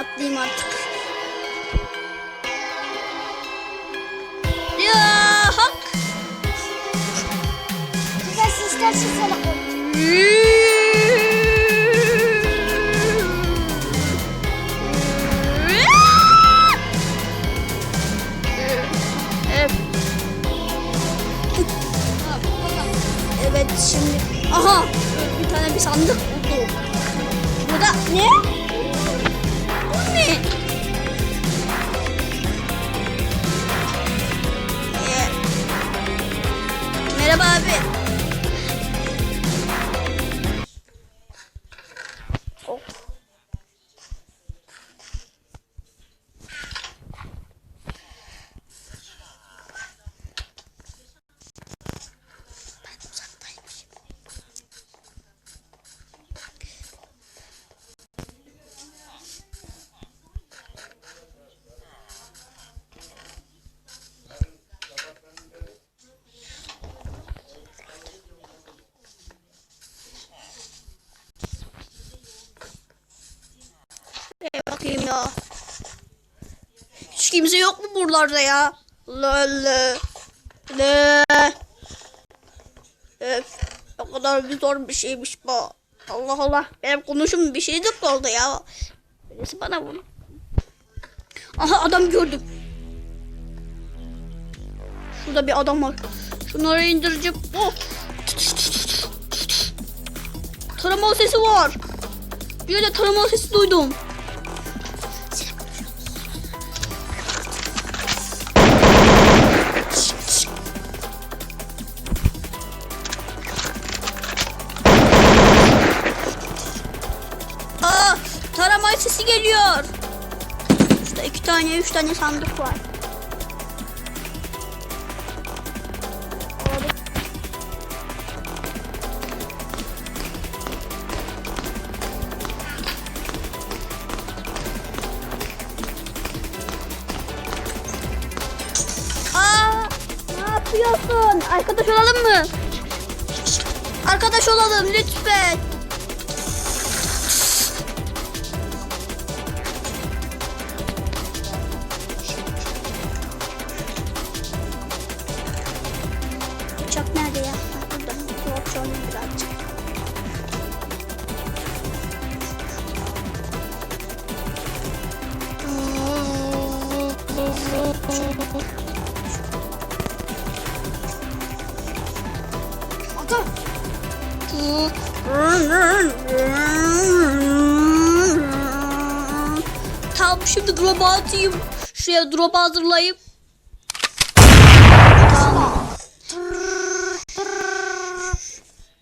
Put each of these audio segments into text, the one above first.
Atlayayım artık. Ya hak. Güzel istersen sana aha bir tane bir sandık buldum. Burada ne? Bu ne? Ee, merhaba abi. Kimse yok mu buralarda ya? Lale. Le. Öf. Ne kadar bir zor bir şeymiş bu. Allah Allah. Benim konuşum bir şey de oldu ya. Birisi bana bunu. Aha adam gördüm. Şurada bir adam var. Şunları indireceğim. Oh. Tarama sesi var. Bir yerde tarama sesi duydum. Tane, üç tane sandık var. Ne yapıyorsun? Arkadaş olalım mı? Arkadaş olalım lütfen. Atayım. Şuraya drop'a hazırlayıp. Tamam.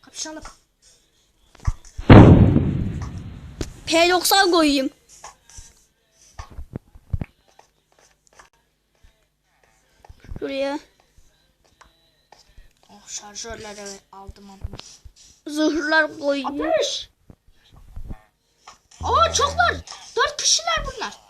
Kapışalım. P90 koyayım. Şuraya Oh şarjörleri aldım aldım. zırhlar koyayım. Ateş. Aa çoklar. Dört kişiler bunlar.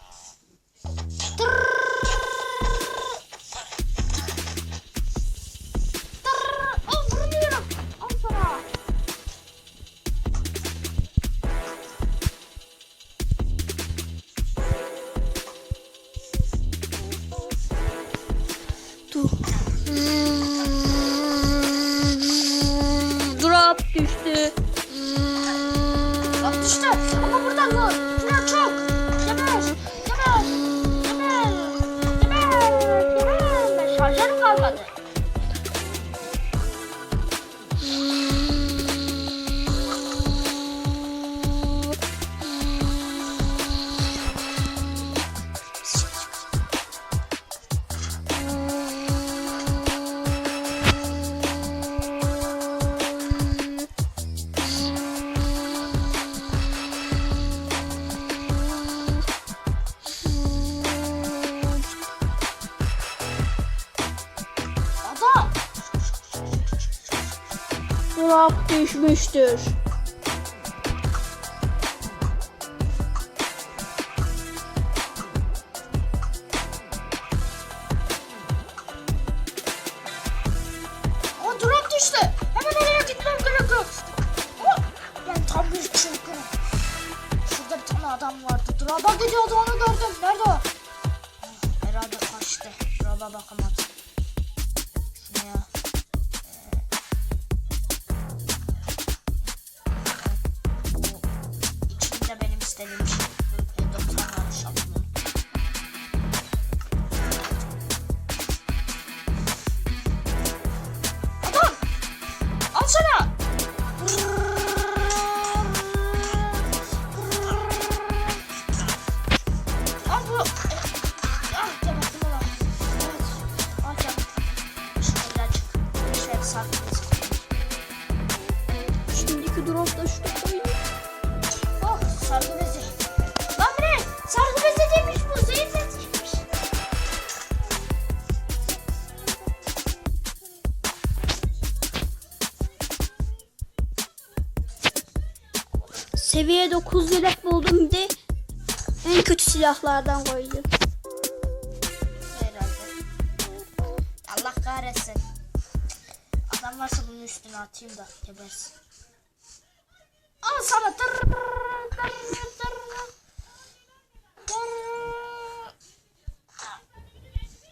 맞아요. Rob düşmüştür. O drop düştü. Hemen oraya gitmem. Ben tam bir çılgınım. Şurada bir tane adam vardı. Drop'a gidiyordu onu gördüm. Nerede? Herhalde kaçtı. Drop'a bakamadım. Seviye 9 yelek buldum bir de en kötü silahlardan koydum. Herhalde. Allah kahretsin. Adam varsa bunun üstüne atayım da gebersin. Al sana. Tır, tır, tır, tır.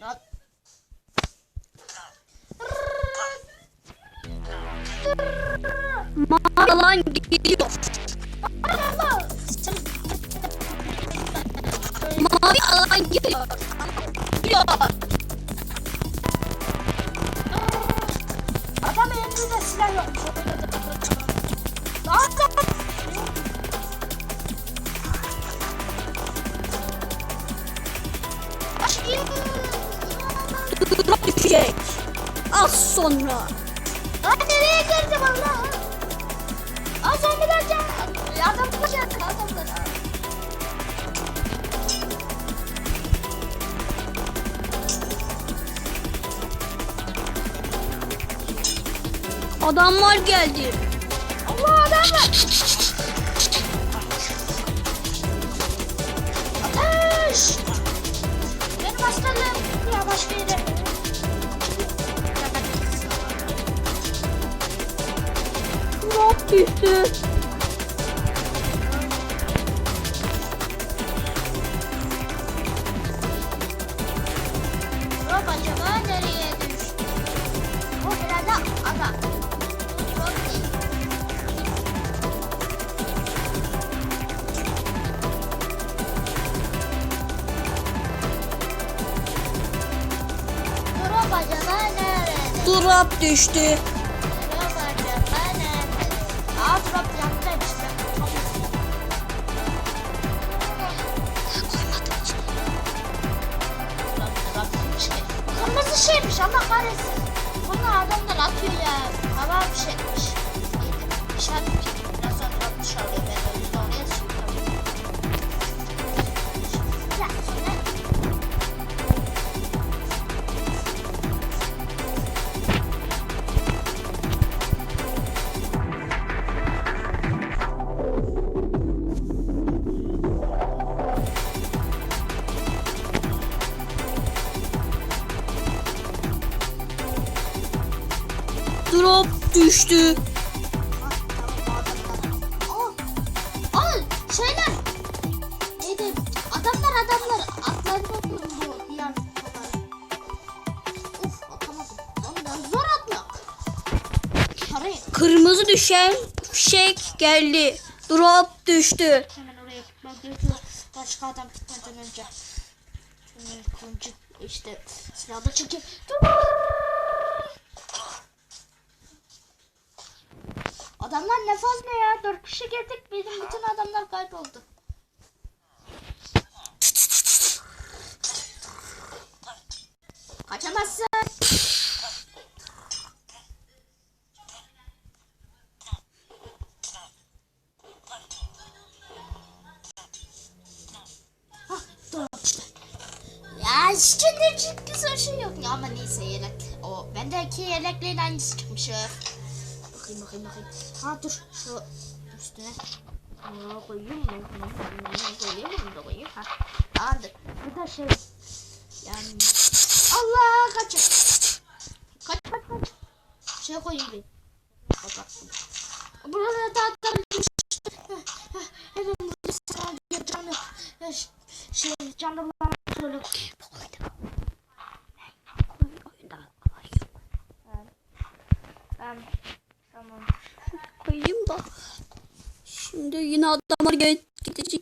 Lan. Mavi alan geliyor. Geliyor. Adam elinde silah yok. Lan lan. Aşkım. Drop düşecek. Az sonra. Lan nereye girdim Allah? Aa zombiler gel. Adamlar geldi adamlar. Adamlar geldi. Allah adamlar. Ateş. Benim hastalığım. Ya başka yere. Drop düştü. Düştü. Düştü. Aa, şeyler. Neydi? Adamlar adamlar. Atlarını atıyorum bu diğer. Uf atamadım. Ben zor atmak. Parayı. Kırmızı düşen fişek geldi. Drop düştü. Hemen oraya gitmem gerekiyor. Başka adam gitmeden önce. Kuncu işte silahı çekeyim. Dur. Adamlar ne fazla ya. Dört kişi girdik. Bizim bütün adamlar kayboldu. Kaçamazsın. Çok güzel şey yok ya ama neyse yelek. O bendeki yeleklerin aynısı çıkmış. Bakayım bakayım bakayım. Ha dur şu üstüne. Aa, koyayım mı? Koyayım mı? Bunu da koyayım. Ha. Anladım. Bu da şey. Yani. Allah kaçın. Kaç kaç kaç. Şey koyayım bir. Kapattım. Burada tahtalar Hemen burada sana diyor canlı. Şey canlılar şöyle. Ben tamam. Koyayım da. Şimdi yine adamlar gidecek.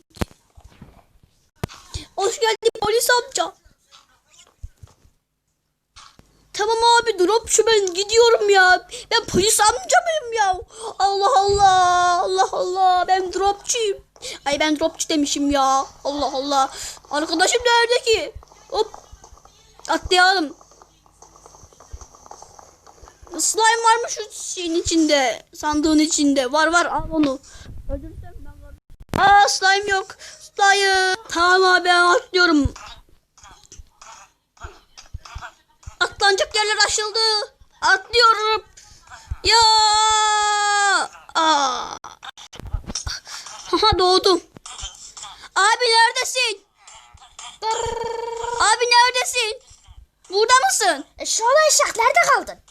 Hoş geldin polis amca. Tamam abi drop şu ben gidiyorum ya. Ben polis amca mıyım ya? Allah Allah. Allah Allah. Ben dropçuyum. Ay ben dropçu demişim ya. Allah Allah. Arkadaşım nerede ki? Hop. Atlayalım. Slime varmış şu şeyin içinde. Sandığın içinde. Var var al onu. Öldürsem. Aa slime yok. Slime. Tamam abi atlıyorum. Atlanacak yerler açıldı. Atlıyorum. Ya. Aa. Doğdum. Abi neredesin? Abi neredesin? Burada mısın? E, şu olay şak nerede kaldın?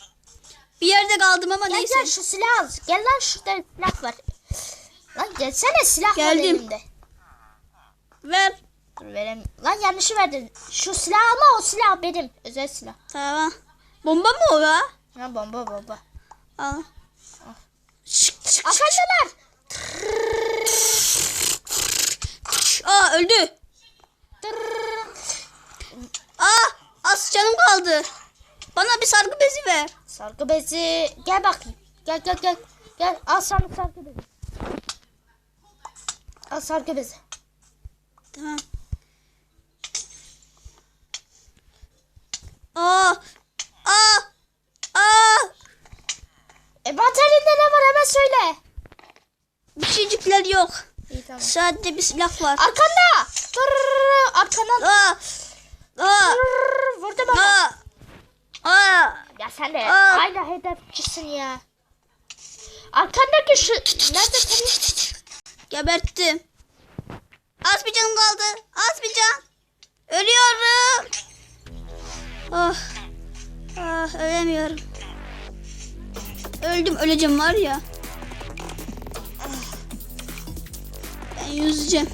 Bir yerde kaldım ama Gel neyse. gel şu silahı al. Gel lan şurada silah var. Lan gelsene silah var Geldim. elimde. Ver. Dur vereyim. Lan yanlışı verdin. Şu silahı alma o silah benim. Özel silah. Tamam. Bomba mı o ya? Ha bomba bomba. Al. Şık, şık. Efendiler. Aa öldü. Aa az canım kaldı. Bana bir sargı bezi ver. Sargı bezi. Gel bakayım. Gel gel gel. Gel al sana sargı bezi. Al sargı bezi. Tamam. Aa. Aa. Aa. E bataryanda ne var hemen söyle. Bir şeycikler yok. İyi tamam. Sadece bir silah var. Arkanda. Dur, arkandan. Aa. Aa. Vurdum onu. Aa. Sen de Aa. aynı hedefçisin ya. Arkandaki şu... Nerede senin? Geberttim. Az bir canım kaldı. Az bir can. Ölüyorum. Ah. Ah ölemiyorum. Öldüm öleceğim var ya. Ah. Ben yüzeceğim.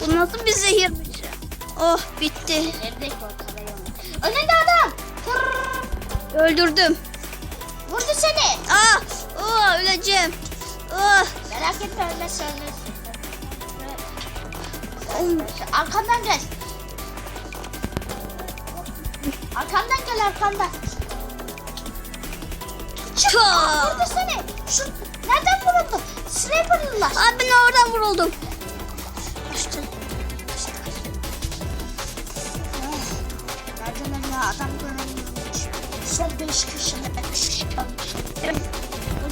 Bu nasıl bir zehirmiş? Oh bitti. Nerede? Önünde adam. Öldürdüm. Vurdu seni. Ah, oh, öleceğim. Ah, Merak etme ölmezse ölürsün. Arkamdan gel. Arkamdan gel arkamdan. Çaa. Vurdu seni. Şu, nereden vuruldu? Sniper'lılar. Abi ben oradan vuruldum.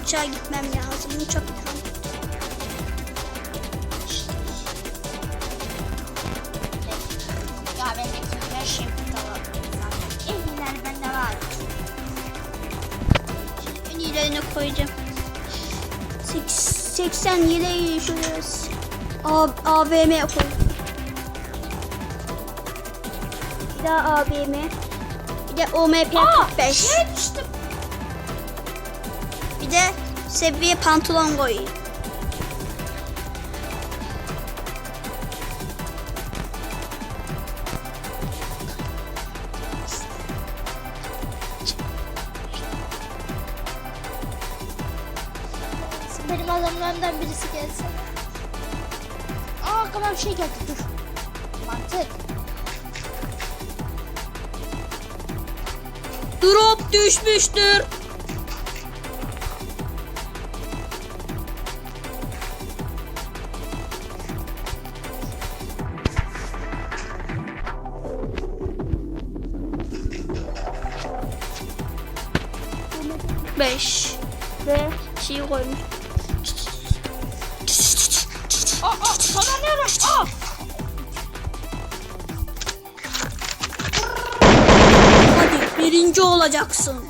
Uçağa gitmem lazım. Uçak Ya bendeki her şey burada var. Eminler bende var. en iyilerine koyacağım. Seks- 87 şöyle A- AVM koy. Bir daha AVM. Bir de OMP 45. Şey düştüm. Bir de seviye pantolon koyayım. Benim adamlarımdan birisi gelsin. Aa aklıma bir şey geldi dur. Mantık. Drop düşmüştür. Beş ve şey koymuş. Aa aa. Aa. Hadi birinci olacaksın.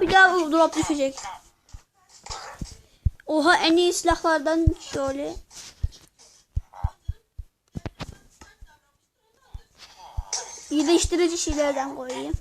Bir daha drop düşecek. Oha en iyi silahlardan şöyle. İyileştirici şeylerden koyayım.